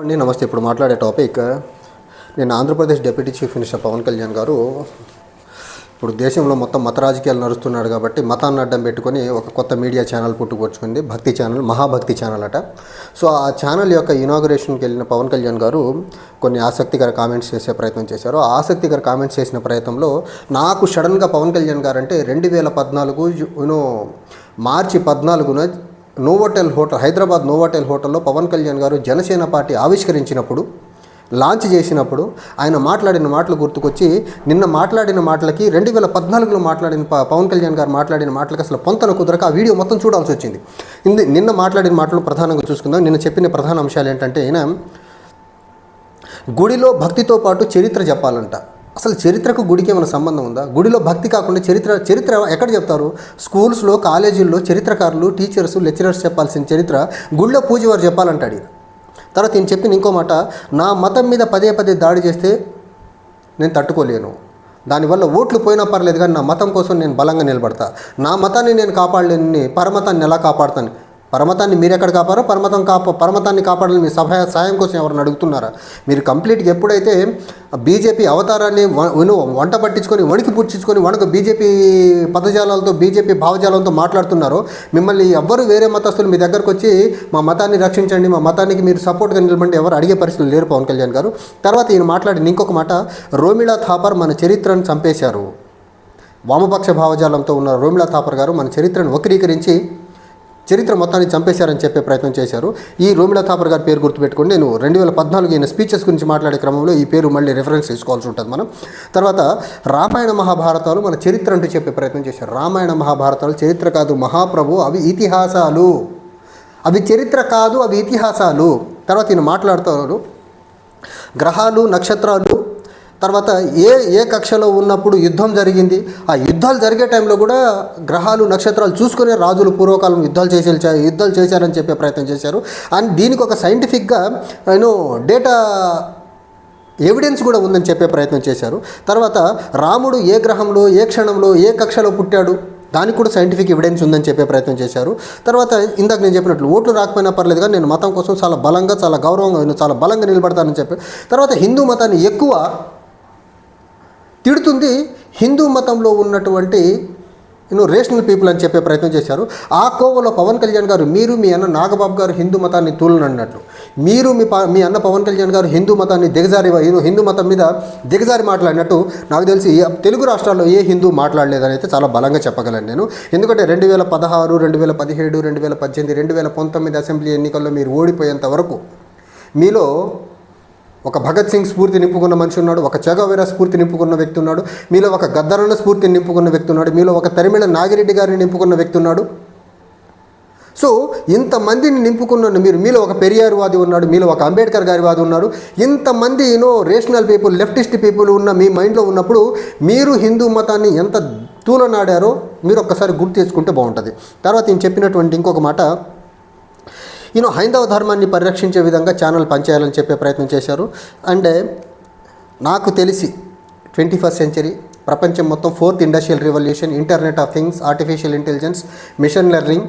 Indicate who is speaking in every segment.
Speaker 1: అండి నమస్తే. ఇప్పుడు మాట్లాడే టాపిక్ నేను Andhra Pradesh deputy chief minister Pawan Kalyan garu ఇప్పుడు దేశంలో మొత్తం మత రాజకీయాలు నడుస్తున్నాడు కాబట్టి మతాన్ని అడ్డం పెట్టుకొని ఒక కొత్త మీడియా ఛానల్ పుట్టుకొచ్చుకుంది. భక్తి ఛానల్ మహాభక్తి ఛానల్ అట. సో ఆ ఛానల్ యొక్క ఇనాగ్రేషన్కి వెళ్ళిన పవన్ కళ్యాణ్ గారు కొన్ని ఆసక్తికర కామెంట్స్ చేసే ప్రయత్నం చేశారు. ఆ ఆసక్తికర కామెంట్స్ చేసిన ప్రయత్నంలో నాకు సడన్గా పవన్ కళ్యాణ్ గారు అంటే రెండు వేల పద్నాలుగు యూనో మార్చి పద్నాలుగున నోవోటెల్ హోటల్ హైదరాబాద్ నోవోటెల్ హోటల్లో పవన్ కళ్యాణ్ గారు జనసేన పార్టీ ఆవిష్కరించినప్పుడు లాంచ్ చేసినప్పుడు ఆయన మాట్లాడిన మాటలు గుర్తుకొచ్చి నిన్న మాట్లాడిన మాటలకి రెండు వేల పద్నాలుగులో మాట్లాడిన పవన్ కళ్యాణ్ గారు మాట్లాడిన మాటలకు అసలు పొంతన కుదరక ఆ వీడియో మొత్తం చూడాల్సి వచ్చింది. నిన్న మాట్లాడిన మాటలు ప్రధానంగా చూసుకుందాం. నిన్న చెప్పిన ప్రధాన అంశాలు ఏంటంటే ఆయన గుడిలో భక్తితో పాటు చరిత్ర చెప్పాలంట. అసలు చరిత్రకు గుడికి ఏమైనా సంబంధం ఉందా? గుడిలో భక్తి కాకుండా చరిత్ర చరిత్ర ఎక్కడ చెప్తారు? స్కూల్స్లో కాలేజీల్లో చరిత్రకారులు టీచర్స్ లెక్చరర్స్ చెప్పాల్సిన చరిత్ర గుడిలో పూజ వారు చెప్పాలంటాడు తర్వాత నేను చెప్పిన ఇంకో మాట నా మతం మీద పదే పదే దాడి చేస్తే నేను తట్టుకోలేను. దానివల్ల ఓట్లు పోయినా పర్లేదు కానీ నా మతం కోసం నేను బలంగా నిలబడతా. నా మతాన్ని నేను కాపాడలేని పరమతాన్ని ఎలా కాపాడుతాను? పరమతాన్ని మీరు ఎక్కడ కాపారో పరమతం కాప పరమతాన్ని కాపాడాలని మీ సహాయ సాయం కోసం ఎవరిని అడుగుతున్నారా? మీరు కంప్లీట్గా ఎప్పుడైతే బీజేపీ అవతారాన్ని వంట పట్టించుకొని వణికి పుట్టించుకొని వణుకు బీజేపీ పదజాలాలతో బీజేపీ భావజాలంతో మాట్లాడుతున్నారో మిమ్మల్ని ఎవ్వరు వేరే మతస్థులు మీ దగ్గరకు వచ్చి మా మతాన్ని రక్షించండి మా మతానికి మీరు సపోర్ట్గా నిలబండి ఎవరు అడిగే పరిస్థితులు లేరు పవన్ కళ్యాణ్ గారు. తర్వాత ఈయన మాట్లాడిన ఇంకొక మాట రోమిళా థాపర్ మన చరిత్రను చంపేశారు. వామపక్ష భావజాలంతో ఉన్న రోమిళా థాపర్ గారు మన చరిత్రను వక్రీకరించి చరిత్ర మొత్తాన్ని చంపేశారని చెప్పే ప్రయత్నం చేశారు. ఈ రోమిలా థాపర్ గారి పేరు గుర్తుపెట్టుకోండి. నేను రెండు వేల పద్నాలుగు ఈయన స్పీచెస్ గురించి మాట్లాడే క్రమంలో ఈ పేరు మళ్ళీ రెఫరెన్స్ తీసుకోవాల్సి ఉంటుంది మనం. తర్వాత రామాయణ మహాభారతాలు మన చరిత్ర అంటూ చెప్పే ప్రయత్నం చేశారు. రామాయణ మహాభారతాలు చరిత్ర కాదు మహాప్రభు అవి ఇతిహాసాలు. అవి చరిత్ర కాదు అవి ఇతిహాసాలు. తర్వాత ఈయన మాట్లాడుతారు గ్రహాలు నక్షత్రాలు తర్వాత ఏ ఏ కక్షలో ఉన్నప్పుడు యుద్ధం జరిగింది? ఆ యుద్ధాలు జరిగే టైంలో కూడా గ్రహాలు నక్షత్రాలు చూసుకునే రాజులు పూర్వకాలం యుద్ధాలు చేసే యుద్ధాలు చేశారని చెప్పే ప్రయత్నం చేశారు. అండ్ దీనికి ఒక సైంటిఫిక్గా నేను డేటా ఎవిడెన్స్ కూడా ఉందని చెప్పే ప్రయత్నం చేశారు. తర్వాత రాముడు ఏ గ్రహంలో ఏ క్షణంలో ఏ కక్షలో పుట్టాడు? దానికి కూడా సైంటిఫిక్ ఎవిడెన్స్ ఉందని చెప్పే ప్రయత్నం చేశారు. తర్వాత ఇందాక నేను చెప్పినట్లు ఓట్లు రాకపోయినా పర్లేదు కానీ నేను మతం కోసం చాలా బలంగా చాలా గౌరవంగా నేను చాలా బలంగా నిలబడతానని చెప్పి. తర్వాత హిందూ మతాన్ని ఎక్కువ తిడుతుంది. హిందూ మతంలో ఉన్నటువంటి యూనో రేషనల్ పీపుల్ అని చెప్పే ప్రయత్నం చేశారు. ఆ కోవలో పవన్ కళ్యాణ్ గారు మీరు మీ అన్న నాగబాబు గారు హిందూ మతాన్ని తూలనన్నట్లు మీరు మీ ప మీ అన్న పవన్ కళ్యాణ్ గారు హిందూ మతాన్ని దిగజారి హిందూ మతం మీద దిగజారి మాట్లాడినట్టు నాకు తెలిసి తెలుగు రాష్ట్రాల్లో ఏ హిందూ మాట్లాడలేదని అయితే చాలా బలంగా చెప్పగలను నేను. ఎందుకంటే రెండు వేల పదహారు రెండు వేల పదిహేడు రెండు వేల పద్దెనిమిది రెండు వేల పంతొమ్మిది అసెంబ్లీ ఎన్నికల్లో మీరు ఓడిపోయేంత వరకు మీలో ఒక భగత్ సింగ్ స్ఫూర్తి నింపుకున్న మనిషి ఉన్నాడు ఒక చగవీర స్ఫూర్తి నింపుకున్న వ్యక్తి ఉన్నాడు మీలో ఒక గద్దరన్న స్ఫూర్తిని నింపుకున్న వ్యక్తి ఉన్నాడు మీలో ఒక తరిమిళ నాగిరెడ్డి గారిని నింపుకున్న వ్యక్తి ఉన్నాడు. సో ఇంతమందిని నింపుకున్న మీరు మీలో ఒక పెరియార్ వాది ఉన్నాడు మీలో ఒక అంబేద్కర్ గారి వాది ఉన్నాడు. ఇంతమంది you know rational people leftist people ఉన్న మీ మైండ్లో ఉన్నప్పుడు మీరు హిందూ మతాన్ని ఎంత తూలనాడారో మీరు ఒక్కసారి గుర్తు చేసుకుంటే బాగుంటుంది. తర్వాత నేను చెప్పినటువంటి ఇంకొక మాట ఈయన హైందవ ధర్మాన్ని పరిరక్షించే విధంగా ఛానల్ పనిచేయాలని చెప్పే ప్రయత్నం చేశారు. అండ్ నాకు తెలిసి ట్వంటీ ఫస్ట్ సెంచరీ ప్రపంచం మొత్తం fourth industrial revolution internet of things artificial intelligence machine learning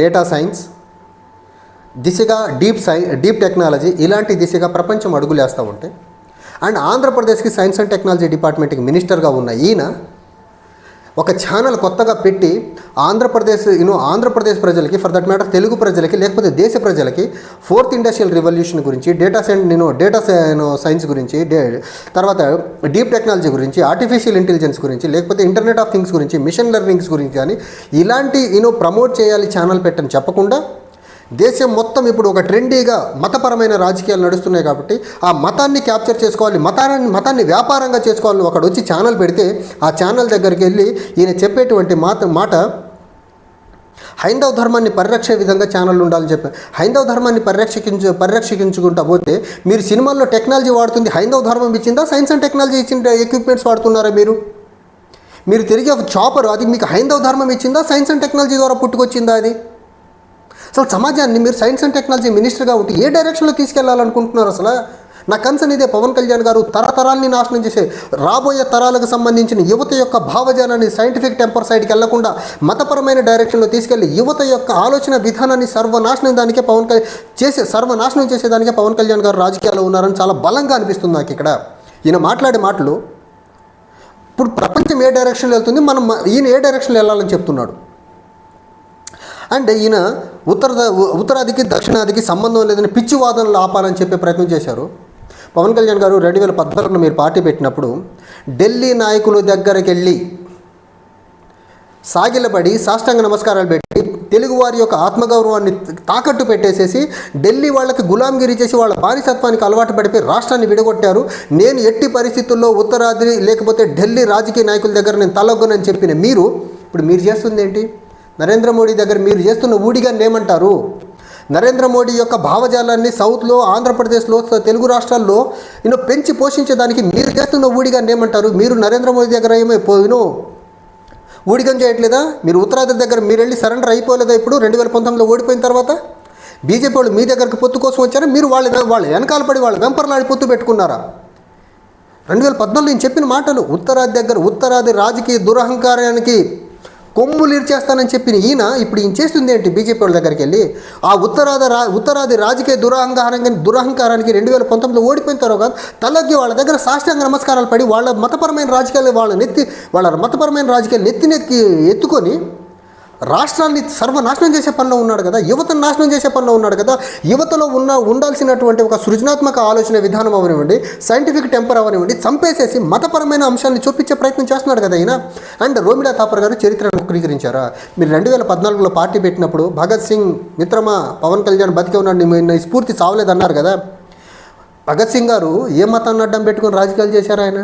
Speaker 1: data science దిశగా డీప్ సై డీప్ టెక్నాలజీ ఇలాంటి దిశగా ప్రపంచం అడుగులేస్తూ ఉంటే. అండ్ ఆంధ్రప్రదేశ్కి సైన్స్ అండ్ టెక్నాలజీ డిపార్ట్మెంట్కి మినిస్టర్గా ఉన్న ఈయన ఒక ఛానల్ కొత్తగా పెట్టి ఆంధ్రప్రదేశ్ యూనో ఆంధ్రప్రదేశ్ ప్రజలకి ఫర్ దట్ మ్యాటర్ తెలుగు ప్రజలకి లేకపోతే దేశ ప్రజలకి ఫోర్త్ ఇండస్ట్రియల్ రివల్యూషన్ గురించి డేటా సైన్ నేను డేటా సైన్స్ గురించి డే తర్వాత డీప్ టెక్నాలజీ గురించి ఆర్టిఫిషియల్ ఇంటెలిజెన్స్ గురించి లేకపోతే ఇంటర్నెట్ ఆఫ్ థింగ్స్ గురించి మిషన్ లెర్నింగ్స్ గురించి కానీ ఇలాంటి యూనో ప్రమోట్ చేయాలి ఛానల్ పెట్టని చెప్పకుండా దేశం మొత్తం ఇప్పుడు ఒక ట్రెండీగా మతపరమైన రాజకీయాలు నడుస్తున్నాయి కాబట్టి ఆ మతాన్ని క్యాప్చర్ చేసుకోవాలి మతాన్ని మతాన్ని వ్యాపారంగా చేసుకోవాలని ఒకడు వచ్చి ఛానల్ పెడితే ఆ ఛానల్ దగ్గరికి వెళ్ళి ఈయన చెప్పేటువంటి మాట మాట హైందవ ధర్మాన్ని పరిరక్షే విధంగా ఛానల్ ఉండాలని చెప్పి హైందవ ధర్మాన్ని పరిరక్షించు పరిరక్షించుకుంటా పోతే మీరు సినిమాల్లో టెక్నాలజీ వాడుతుంది హైందవ ధర్మం ఇచ్చిందా సైన్స్ అండ్ టెక్నాలజీ ఇచ్చిన ఎక్విప్మెంట్స్ వాడుతున్నారా మీరు? మీరు తిరిగి ఒక చాపర్ అది మీకు హైందవ ధర్మం ఇచ్చిందా సైన్స్ అండ్ టెక్నాలజీ ద్వారా పుట్టుకొచ్చిందా అది? అసలు సమాజాన్ని మీరు సైన్స్ అండ్ టెక్నాలజీ మినిస్టర్గా ఉంటే ఏ డైరెక్షన్లో తీసుకెళ్ళాలనుకుంటున్నారు అసలు? నా కన్సర్న్ ఇదే పవన్ కళ్యాణ్ గారు తరతరాల్ని నాశనం చేసే రాబోయే తరాలకు సంబంధించిన యువత యొక్క భావజాలాన్ని సైంటిఫిక్ టెంపర్ సైడ్కి వెళ్ళకుండా మతపరమైన డైరెక్షన్లో తీసుకెళ్ళి యువత యొక్క ఆలోచన విధానాన్ని సర్వనాశనం దానికే పవన్ కళ్యాణ్ చేసే సర్వనాశనం చేసేదానికే పవన్ కళ్యాణ్ గారు రాజకీయాల్లో ఉన్నారని చాలా బలంగా అనిపిస్తుంది నాకు ఇక్కడ. ఈయన మాట్లాడే మాటలు ఇప్పుడు ప్రపంచం ఏ డైరెక్షన్లో వెళ్తుంది మనం ఈయన ఏ డైరెక్షన్లో వెళ్ళాలని చెప్తున్నాడు? అండ్ ఈయన ఉత్తర ఉత్తరాదికి దక్షిణాదికి సంబంధం లేదని పిచ్చి వాదనలు ఆపాలని చెప్పే ప్రయత్నం చేశారు. పవన్ కళ్యాణ్ గారు రెండు వేల పద్నాలుగులో మీరు పార్టీ పెట్టినప్పుడు ఢిల్లీ నాయకుల దగ్గరికి వెళ్ళి సాగిలబడి సాష్టాంగ నమస్కారాలు పెట్టి తెలుగువారి యొక్క ఆత్మగౌరవాన్ని తాకట్టు పెట్టేసేసి ఢిల్లీ వాళ్ళకి గులాంగిరి చేసి వాళ్ళ బానిసత్వానికి అలవాటు పడిపోయి రాష్ట్రాన్ని విడగొట్టారు. నేను ఎట్టి పరిస్థితుల్లో ఉత్తరాది లేకపోతే ఢిల్లీ రాజకీయ నాయకుల దగ్గర నేను తలొగ్గనని చెప్పిన మీరు ఇప్పుడు మీరు చేస్తుంది ఏంటి నరేంద్ర మోడీ దగ్గర మీరు చేస్తున్న ఊడిగా ఏమంటారు? నరేంద్ర మోడీ యొక్క భావజాలాన్ని సౌత్లో ఆంధ్రప్రదేశ్లో తెలుగు రాష్ట్రాల్లో యూనో పెంచి పోషించడానికి మీరు చేస్తున్న ఊడిగాన్ని ఏమంటారు? మీరు నరేంద్ర మోడీ దగ్గర ఏమో ఊడిగం చేయట్లేదా? మీరు ఉత్తరాది దగ్గర మీరు వెళ్ళి సరెండర్ అయిపోలేదా ఇప్పుడు? రెండు వేల పంతొమ్మిదిలో ఓడిపోయిన తర్వాత? బీజేపీ వాళ్ళు మీ దగ్గరకు పొత్తు కోసం వచ్చారా? మీరు వాళ్ళ వాళ్ళ వెనకాల పడి వాళ్ళ వెంపర్లాడి పొత్తు పెట్టుకున్నారా? రెండు వేల పద్నాలుగు నేను చెప్పిన మాటలు ఉత్తరాది దగ్గర ఉత్తరాది రాజకీయ దురహంకారానికి కొమ్ములు ఇరిచేస్తానని చెప్పిన ఈయన ఇప్పుడు ఈయన చేస్తుంది ఏంటి? బీజేపీ వాళ్ళ దగ్గరికి వెళ్ళి ఆ ఉత్తరాది రా ఉత్తరాది రాజకీయ దురహంకారంగా దురహంకారానికి రెండు వేల పంతొమ్మిదిలో ఓడిపోయిన తర్వాత తలగ్గి వాళ్ళ దగ్గర సాష్టాంగ నమస్కారాలు పడి వాళ్ళ మతపరమైన రాజకీయాలు వాళ్ళ నెత్తి వాళ్ళ మతపరమైన రాజకీయాలు నెత్తి నెత్తి ఎత్తుకొని రాష్ట్రాన్ని సర్వనాశనం చేసే పనిలో ఉన్నాడు కదా యువతను నాశనం చేసే పనిలో ఉన్నాడు కదా యువతలో ఉన్న ఉండాల్సినటువంటి ఒక సృజనాత్మక ఆలోచన విధానం అవనివ్వండి సైంటిఫిక్ టెంపర్ అవనివ్వండి చంపేసేసి మతపరమైన అంశాలను చూపించే ప్రయత్నం చేస్తున్నాడు కదా ఆయన అండ్ రోమిలా థాపర్ గారు చరిత్రను వక్రీకరించారా? మీరు రెండు వేల పద్నాలుగులో పార్టీ పెట్టినప్పుడు భగత్ సింగ్ మిత్రమా పవన్ కళ్యాణ్ బతికే ఉన్నాడు నీ- స్ఫూర్తి చావలేదన్నారు కదా. భగత్ సింగ్ గారు ఏ మతాన్ని అడ్డం పెట్టుకొని రాజకీయాలు చేశారు ఆయన?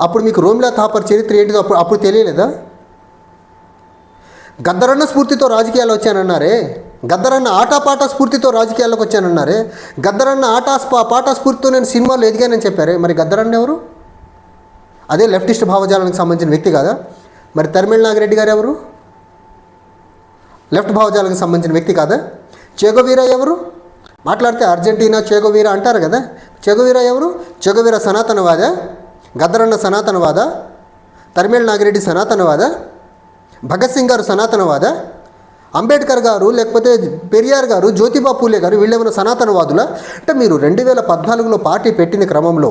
Speaker 1: అప్పుడు మీకు రోమిలా థాపర్ చరిత్ర ఏంటిదో అప్పుడు అప్పుడు తెలియలేదా? గద్దరన్న స్ఫూర్తితో రాజకీయాలు వచ్చానన్నారే? గద్దరన్న ఆటపాట స్ఫూర్తితో రాజకీయాల్లోకి వచ్చానన్నారే? గద్దరన్న ఆట పాట స్ఫూర్తితో నేను సినిమాలు ఎదిగానని చెప్పారే. మరి గద్దరన్న ఎవరు? అదే లెఫ్టిస్ట్ భావజాలానికి సంబంధించిన వ్యక్తి కాదా? మరి తరిమిళ నాగిరెడ్డి గారు ఎవరు? లెఫ్ట్ భావజాలకు సంబంధించిన వ్యక్తి కాదా? చేగోవీరా ఎవరు? మాట్లాడితే అర్జెంటీనా చేగోవీరా అంటారు కదా. చేగోవీరా ఎవరు? చేగోవీరా సనాతనవాద? గద్దరన్న సనాతనవాద? తరిమేళ నాగిరెడ్డి సనాతనవాద? భగత్ సింగ్ గారు సనాతనవాద అంబేద్కర్ గారు లేకపోతే పెరియార్ గారు జ్యోతిబా పూలే గారు వీళ్ళేమైనా సనాతనవాదుల? అంటే మీరు రెండు వేల పద్నాలుగులో పార్టీ పెట్టిన క్రమంలో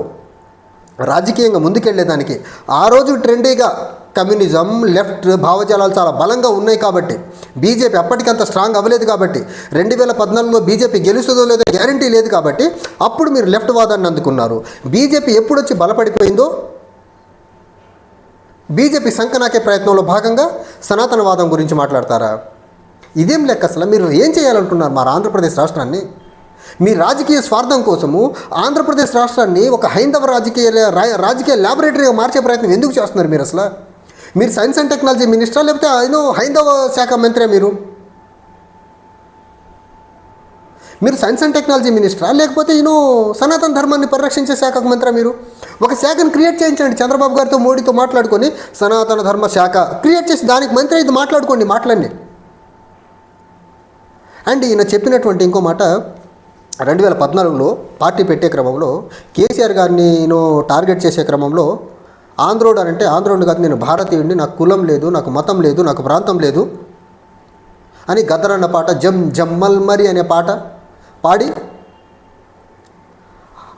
Speaker 1: రాజకీయంగా ముందుకెళ్ళేదానికి ఆ రోజు ట్రెండీగా కమ్యూనిజం లెఫ్ట్ భావజాలాలు చాలా బలంగా ఉన్నాయి కాబట్టి బీజేపీ అప్పటికంత స్ట్రాంగ్ అవ్వలేదు కాబట్టి రెండు వేల పద్నాలుగులో బీజేపీ గెలుస్తుందో లేదో గ్యారంటీ లేదు కాబట్టి అప్పుడు మీరు లెఫ్ట్ వాదాన్ని అందుకున్నారు. బీజేపీ ఎప్పుడు వచ్చి బలపడిపోయిందో? బీజేపీ సంకనాకే ప్రయత్నంలో భాగంగా సనాతనవాదం గురించి మాట్లాడతారా? ఇదేం లెక్క అసలు? మీరు ఏం చేయాలనుకున్నారు మా ఆంధ్రప్రదేశ్ రాష్ట్రాన్ని? మీ రాజకీయ స్వార్థం కోసము ఆంధ్రప్రదేశ్ రాష్ట్రాన్ని ఒక హైందవ రాజకీయ రా- రాజకీయ ల్యాబొరేటరీగా మార్చే ప్రయత్నం ఎందుకు చేస్తున్నారు మీరు అసలు? మీరు సైన్స్ అండ్ టెక్నాలజీ మినిస్టరా లేకపోతే ఏదో హైందవ శాఖ మంత్రే మీరు? మీరు సైన్స్ అండ్ టెక్నాలజీ మినిస్టరా? లేకపోతే ఈయన సనాతన ధర్మాన్ని పరిరక్షించే శాఖకు మంత్రా మీరు? ఒక శాఖను క్రియేట్ చేయించండి. చంద్రబాబు గారితో మోడీతో మాట్లాడుకొని సనాతన ధర్మ శాఖ క్రియేట్ చేసి దానికి మంత్రి అయితే మాట్లాడుకోండి మాట్లాడండి అండ్ ఈయన చెప్పినటువంటి ఇంకో మాట రెండు వేల పద్నాలుగులో పార్టీ పెట్టే క్రమంలో కేసీఆర్ గారిని నేను టార్గెట్ చేసే క్రమంలో ఆంధ్రోడు అని అంటే ఆంధ్రోడు కాదు నేను భారతీయుడిని నాకు కులం లేదు నాకు మతం లేదు నాకు ప్రాంతం లేదు అని గదరన్న పాట జమ్ జమ్మల్మరి అనే పాట పాడి.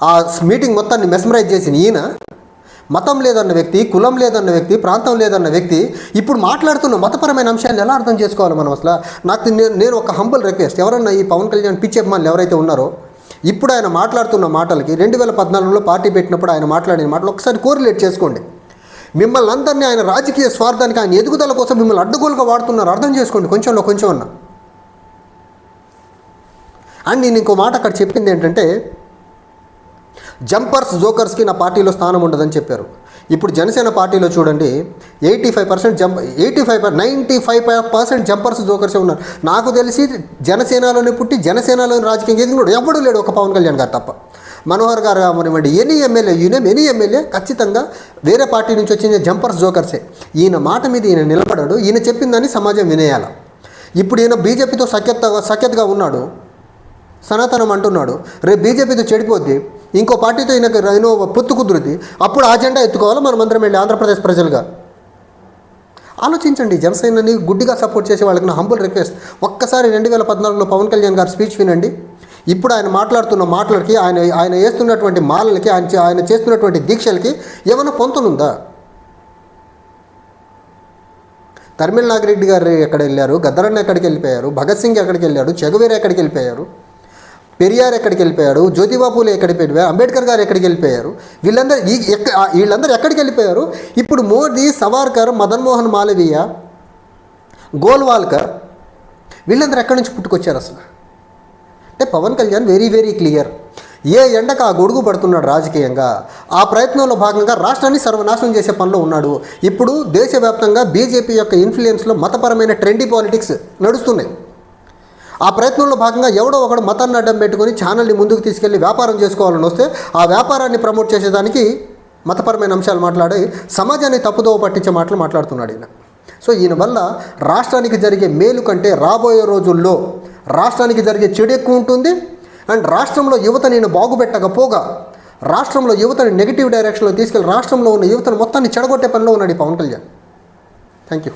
Speaker 1: ఆ మీటింగ్ మొత్తాన్ని మెస్మరైజ్ చేసిన ఈయన. మతం లేదన్న వ్యక్తి కులం లేదన్న వ్యక్తి ప్రాంతం లేదన్న వ్యక్తి ఇప్పుడు మాట్లాడుతున్న మతపరమైన అంశాన్ని ఎలా అర్థం చేసుకోవాలి మనం అసలు? నాకు నేను నేను ఒక హంబల్ రిక్వెస్ట్ ఎవరన్నా ఈ పవన్ కళ్యాణ్ పిచ్చి అభిమానులు ఎవరైతే ఉన్నారో ఇప్పుడు ఆయన మాట్లాడుతున్న మాటలకి రెండు వేల పద్నాలుగులో పార్టీ పెట్టినప్పుడు ఆయన మాట్లాడిన మాటలు ఒకసారి కోరిలేట్ చేసుకోండి. మిమ్మల్ని అందరినీ ఆయన రాజకీయ స్వార్థానికి ఆయన ఎదుగుదల కోసం మిమ్మల్ని అడ్డగోలుగా వాడుతున్నారు. అర్థం చేసుకోండి కొంచెంలో కొంచెం అన్న అండ్ నేను ఇంకో మాట అక్కడ చెప్పింది ఏంటంటే జంపర్స్ జోకర్స్కి నా పార్టీలో స్థానం ఉండదని చెప్పారు. ఇప్పుడు జనసేన పార్టీలో చూడండి eighty five percent jump eighty five ninety five percent jumpers జోకర్సే ఉన్నారు. నాకు తెలిసి జనసేనలోనే పుట్టి జనసేనలోని రాజకీయం ఎదిగినాడు ఎవడూ లేడు ఒక పవన్ కళ్యాణ్ గారు తప్ప. మనోహర్ గారు కానివ్వండి any MLA you name any MLA ఖచ్చితంగా వేరే పార్టీ నుంచి వచ్చిన జంపర్స్ జోకర్సే ఈయన మాట మీద ఈయన నిలబడాడు ఈయన చెప్పిందని సమాజం వినేయాల. ఇప్పుడు ఈయన బీజేపీతో సఖ్యత సఖ్యతగా ఉన్నాడు. సనాతనం అంటున్నాడు. రేపు బీజేపీతో చెడిపోద్ది. ఇంకో పార్టీతో ఈయనకు రైనో పొత్తు కుదురుద్ది. అప్పుడు ఆ జెండా ఎత్తుకోవాలి. మనం అందరం వెళ్ళి ఆంధ్రప్రదేశ్ ప్రజలుగా. ఆలోచించండి. జనసేనని గుడ్డిగా సపోర్ట్ చేసే వాళ్ళకి నా హంబుల్ రిక్వెస్ట్ ఒక్కసారి రెండు వేల పద్నాలుగులో పవన్ కళ్యాణ్ గారి స్పీచ్ వినండి. ఇప్పుడు ఆయన మాట్లాడుతున్న మాటలకి ఆయన ఆయన వేస్తున్నటువంటి మాలలకి ఆయన ఆయన చేస్తున్నటువంటి దీక్షలకి ఏమైనా పొంతునుందా? తరిమిళ నాగిరెడ్డి గారు ఎక్కడ వెళ్ళారు? గద్దరన్న ఎక్కడికి వెళ్ళిపోయారు? భగత్ సింగ్ ఎక్కడికి వెళ్ళాడు? చెగువేరు ఎక్కడికి వెళ్ళిపోయారు? పెరియార్ ఎక్కడికి వెళ్ళిపోయాడు? జ్యోతిబాపులు ఎక్కడికి వెళ్ళిపోయారు? అంబేద్కర్ గారు ఎక్కడికి వెళ్ళిపోయారు? వీళ్ళందరూ ఈ వీళ్ళందరూ ఎక్కడికి వెళ్ళిపోయారు? ఇప్పుడు మోదీ సవార్కర్ మదన్మోహన్ మాలవీయ గోల్వాల్కర్ వీళ్ళందరూ ఎక్కడి నుంచి పుట్టుకొచ్చారు అసలు? అంటే Pawan Kalyan very very clear. ఏ ఎండకు ఆ గొడుగు పడుతున్నాడు రాజకీయంగా? ఆ ప్రయత్నంలో భాగంగా రాష్ట్రాన్ని సర్వనాశనం చేసే పనిలో ఉన్నాడు. ఇప్పుడు దేశవ్యాప్తంగా బీజేపీ యొక్క ఇన్ఫ్లుయెన్స్లో మతపరమైన ట్రెండీ పాలిటిక్స్ నడుస్తున్నాయి. ఆ ప్రయత్నంలో భాగంగా ఎవడో ఒకడు మతాన్ని అడ్డం పెట్టుకుని ఛానల్ని ముందుకు తీసుకెళ్ళి వ్యాపారం చేసుకోవాలని వస్తే ఆ వ్యాపారాన్ని ప్రమోట్ చేసేదానికి మతపరమైన అంశాలు మాట్లాడి సమాజాన్ని తప్పుదోవ పట్టించే మాటలు మాట్లాడుతున్నాడు ఈయన. సో ఈయన వల్ల రాష్ట్రానికి జరిగే మేలు కంటే రాబోయే రోజుల్లో రాష్ట్రానికి జరిగే చెడు ఎక్కువ ఉంటుంది. అండ్ రాష్ట్రంలో యువత నేను బాగుపెట్టకపోగా రాష్ట్రంలో యువతని నెగిటివ్ డైరెక్షన్లో తీసుకెళ్ళి రాష్ట్రంలో ఉన్న యువతను మొత్తాన్ని చెడగొట్టే పనిలో ఉన్నాడు ఈ పవన్ కళ్యాణ్. Thank you